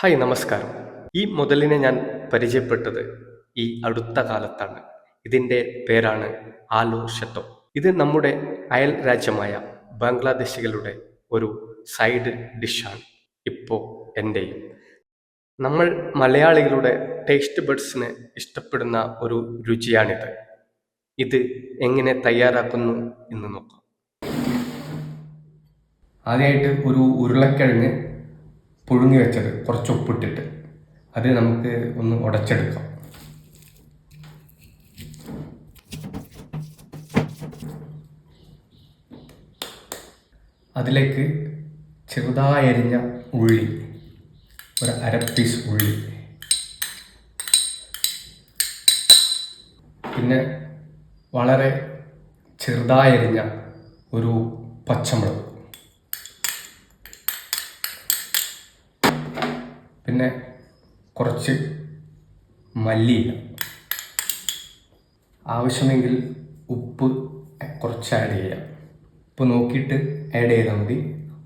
Hi നമസ്കാരം. ഈ മുതലിനെ ഞാൻ പരിചയപ്പെട്ടത് ഈ അടുത്ത കാലത്താണ്. ഇതിന്റെ പേരാണ് ആലു ഷട്ടോ. ഇത് നമ്മുടെ അയൽ രാജ്യമായ ബംഗ്ലാദേശികളുടെ ഒരു സൈഡ് ഡിഷാണ് ഇപ്പോൾ എന്റെയും. നമ്മൾ മലയാളികളുടെ ടേസ്റ്റ് ബഡ്സിന് ഇഷ്ടപ്പെടുന്ന ഒരു രുചിയാണിത്. ഇത് എങ്ങനെ തയ്യാറാക്കുന്നു എന്ന് നോക്കാം. ആദ്യമായിട്ട് ഒരു ഉരുളക്കിഴങ്ങ് പുഴുങ്ങി വെച്ചത് കുറച്ച് ഉപ്പിട്ടിട്ട്. അത് നമുക്ക് ഒന്ന് ഉടച്ചെടുക്കാം. അതിലേക്ക് ചെറുതായി അരിഞ്ഞ ഉള്ളി ഒരു അര പീസ് ഉള്ളി. പിന്നെ വളരെ ചെറുതായി അരിഞ്ഞ ഒരു പച്ചമുളക്. പിന്നെ കുറച്ച് മല്ലിയില. ആവശ്യമെങ്കിൽ ഉപ്പ് കുറച്ച് ആഡ് ചെയ്യാം. ഉപ്പ് നോക്കിയിട്ട് ആഡ് ചെയ്താൽ മതി.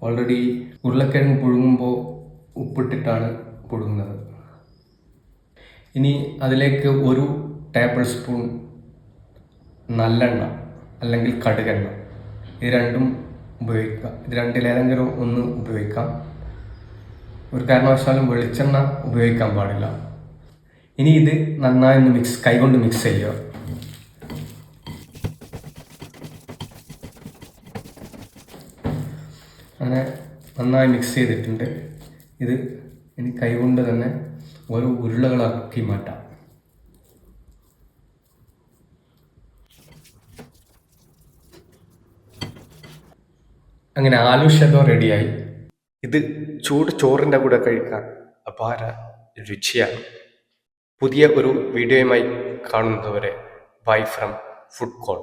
ഓൾറെഡി ഉരുളക്കിഴങ്ങ് പുഴുങ്ങുമ്പോൾ ഉപ്പിട്ടിട്ടാണ് പുഴുങ്ങുന്നത്. ഇനി അതിലേക്ക് ഒരു ടേബിൾ സ്പൂൺ നല്ലെണ്ണ അല്ലെങ്കിൽ കടുകെണ്ണ. ഇത് രണ്ടും ഉപയോഗിക്കാം ഇത് രണ്ടിലേതെങ്കിലും ഒന്ന് ഉപയോഗിക്കാം. ഒരു കാരണവശാലും വെളിച്ചെണ്ണ ഉപയോഗിക്കാൻ പാടില്ല. ഇനി ഇത് നന്നായി ഒന്ന് മിക്സ് കൈകൊണ്ട് മിക്സ് ചെയ്യുക. അങ്ങനെ നന്നായി മിക്സ് ചെയ്തിട്ടുണ്ട്. ഇത് ഇനി കൈകൊണ്ട് തന്നെ ഓരോ ഉരുളകളാക്കി മാറ്റാം. അങ്ങനെ ആലു റെഡിയായി ഇത് ചൂട് ചോറിന്റെ കൂടെ കഴിക്കാൻ അപാര രുചിയാണ്. പുതിയ ഒരു വീഡിയോയുമായി കാണുന്നതുവരെ ബൈ ഫ്രം ഫുഡ് കോൾ